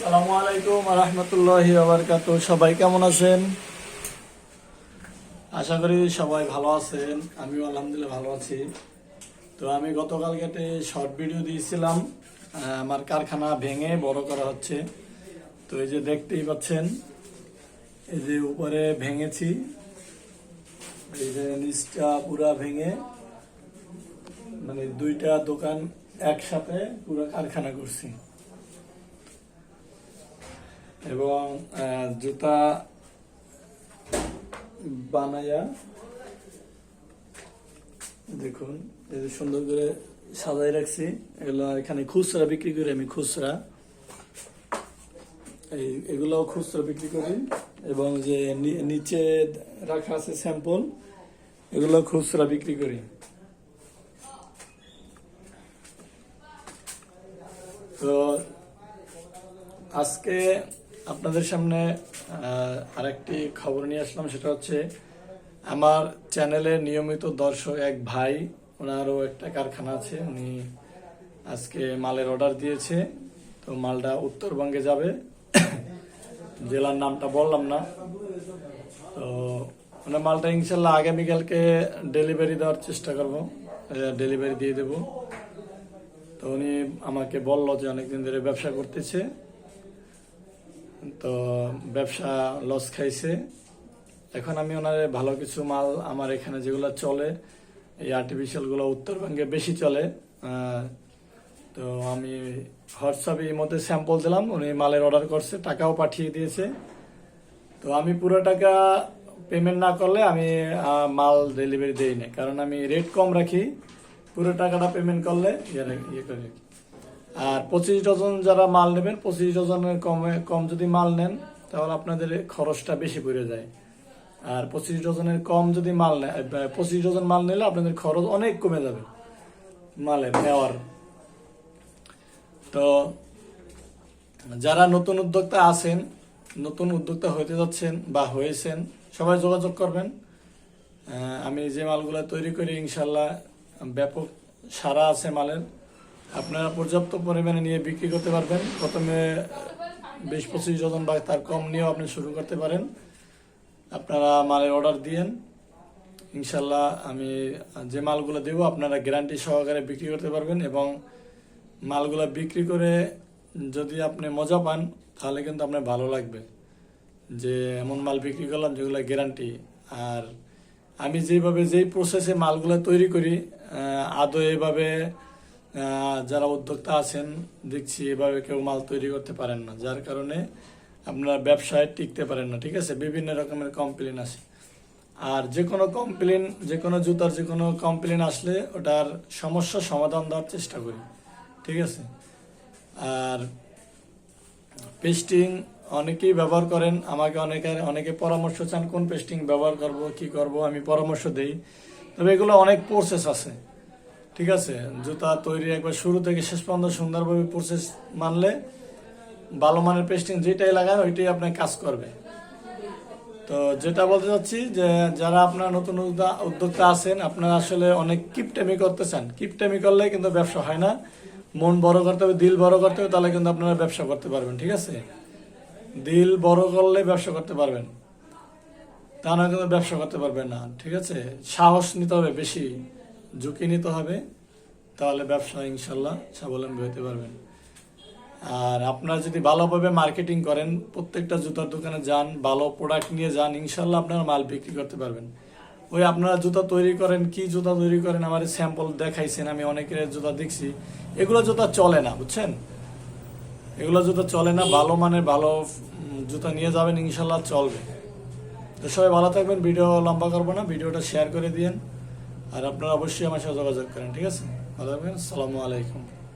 সালামু আলাইকুম রহমতুল্লাহি আবরকাত সবাই কেমন আছেন? আশা করি সবাই ভালো আছেন, আমিও আলহামদুলিল্লাহ ভালো আছি। তো আমি গতকাল কেটে শর্ট ভিডিও দিয়েছিলাম আমার কারখানা ভেঙে বড় করা হচ্ছে। তো এই যে দেখতেই পাচ্ছেন, এই যে উপরে ভেঙেছি, এই যে নিচটা পুরা ভেঙে মানে দুইটা দোকান একসাথে পুরো কারখানা করছি। এবং জুতা বানাইয়া দেখুন, এই যে সুন্দর করে সাজাই রাখছি, এগুলো এখানে খুচরা বিক্রি করি আমি, খুচরা। এই এগুলো খুচরা বিক্রি করি, এবং যে নিচে রাখা আছে স্যাম্পল, এগুলো খুচরা বিক্রি করি। তো, আজকে আপনাদের সামনে আরেকটি খবর নিয়ে আসলাম, সেটা হচ্ছে আমার চ্যানেলে নিয়মিত দর্শক এক ভাই, ওনারও একটা কারখানা আছে, উনি আজকে মালের অর্ডার দিয়েছে। তো মালটা উত্তরবঙ্গে যাবে। জেলার নামটা বললাম না। তো ওনার মালটা ইনশাল্লাহ আগামীকালকে ডেলিভারি দেওয়ার চেষ্টা করব। ডেলিভারি দিয়ে দেবো। তো উনি আমাকে বলল যে অনেকদিন ধরে ব্যবসা করতেছে। তো ব্যবসা লস খাইছে। এখন আমি ওনার ভালো কিছু মাল আমার এখানে যেগুলো চলে, এই আর্টিফিশিয়ালগুলো উত্তরবঙ্গে বেশি চলে। তো আমি হোয়াটসঅ্যাপে এই মধ্যে স্যাম্পল দিলাম, উনি মালের অর্ডার করছে, টাকাও পাঠিয়ে দিয়েছে। তো আমি পুরো টাকা পেমেন্ট না করলে আমি মাল ডেলিভারি দেই না কারণ আমি রেট কম রাখি, পুরো টাকাটা পেমেন্ট করলে ইয়ে রাখি- ইয়ে করি আর পঁচিশ ডজন যারা মাল নেবেন, পঁচিশ ডজনের কমে, কম যদি মাল নেন, তাহলে আপনাদের খরচটা বেশি পড়ে যায়। আর পঁচিশ ডজনের কম যদি মাল নেয় পঁচিশ ডজন মাল নিলে আপনাদের খরচ অনেক কমে যাবে মালের নেওয়ার। তো যারা নতুন উদ্যোক্তা আছেন, নতুন উদ্যোক্তা হইতে যাচ্ছেন বা হয়েছেন, সবাই যোগাযোগ করবেন। আমি যে মালগুলো তৈরি করি, ইনশাল্লাহ ব্যাপক সারা আছে মালের। আপনারা পর্যাপ্ত পরিমাণে নিয়ে বিক্রি করতে পারবেন। প্রথমে বিশ পঁচিশ জন বা তার কম নিয়েও আপনি শুরু করতে পারেন। আপনারা মালের অর্ডার দিয়েন। ইনশাল্লাহ আমি যে মালগুলো দেবো, আপনারা গ্যারান্টি সহকারে বিক্রি করতে পারবেন এবং মালগুলো বিক্রি করে যদি আপনি মজা পান, তাহলে কিন্তু আপনার ভালো লাগবে। যে এমন মাল বিক্রি করলাম যেগুলো গ্যারান্টি। আর আমি যেভাবে যেই প্রসেসে মালগুলো তৈরি করি আদৌ এভাবে যারা উদ্যোক্তা আছেন, দেখছি এভাবে কেউ মাল তৈরি করতে পারেন না। যার কারণে আপনারা ব্যবসায় টিকতে পারেন না, ঠিক আছে? বিভিন্ন রকমের কমপ্লেন আসে আর যে কোনো কমপ্লেন যে কোনো জুতার যে কোনো কমপ্লেন আসলে ওটার সমস্যা সমাধান দেওয়ার চেষ্টা করি, ঠিক আছে? আর পেস্টিং অনেকেই ব্যবহার করেন, আমাকে অনেকে অনেকে পরামর্শ চান, কোন পেস্টিং ব্যবহার করব, কি করব, আমি পরামর্শ দেই। তবে এগুলো অনেক প্রসেস আছে। ঠিক আছে? জুতা তৈরি একবার শুরু থেকে শেষ পর্যন্ত সুন্দরভাবে প্রসেস মানলে ভালো মানের পেস্টিং যেটাই লাগায় ওইটাই আপনার কাজ করবে। তো যেটা বলতে চাচ্ছি যে, যারা আপনার নতুন উদ্যোক্তা- আছেন, আপনারা আসলে অনেক কিপটেমি করতে চান কিপটেমি করলে কিন্তু ব্যবসা হয় না। মন বড় করতে হবে, দিল বড় করতে হবে, তাহলে কিন্তু আপনারা ব্যবসা করতে পারবেন, ঠিক আছে? দিল বড় করলে ব্যবসা করতে পারবেন। তা না কিন্তু ব্যবসা করতে পারবেন না, ঠিক আছে? সাহস নিতে হবে বেশি। ঝুঁকি নিতে হবে, তাহলে ব্যবসা ইনশাল্লাহ স্বাবলম্বী হতে পারবেন। আর আপনারা যদি ভালোভাবে মার্কেটিং করেন, প্রত্যেকটা জুতার দোকানে যান, ভালো প্রোডাক্ট নিয়ে যান, ইনশাল্লাহ আপনারা মাল বিক্রি করতে পারবেন। ওই আপনারা জুতা তৈরি করেন, কি জুতা তৈরি করেন, আমার স্যাম্পল দেখাইছেন, আমি অনেকের জুতা দেখছি। এগুলো জুতা চলে না, বুঝছেন? এগুলো জুতা চলে না, ভালো মানের, ভালো জুতা নিয়ে যাবেন, ইনশাল্লাহ চলবে। তো সবাই ভালো থাকবেন, ভিডিও লম্বা করব না, ভিডিওটা শেয়ার করে দিয়েন। আর আপনারা অবশ্যই আমার সাথে যোগাযোগ করেন ঠিক আছে? ভালো থাকবেন আসসালামু আলাইকুম।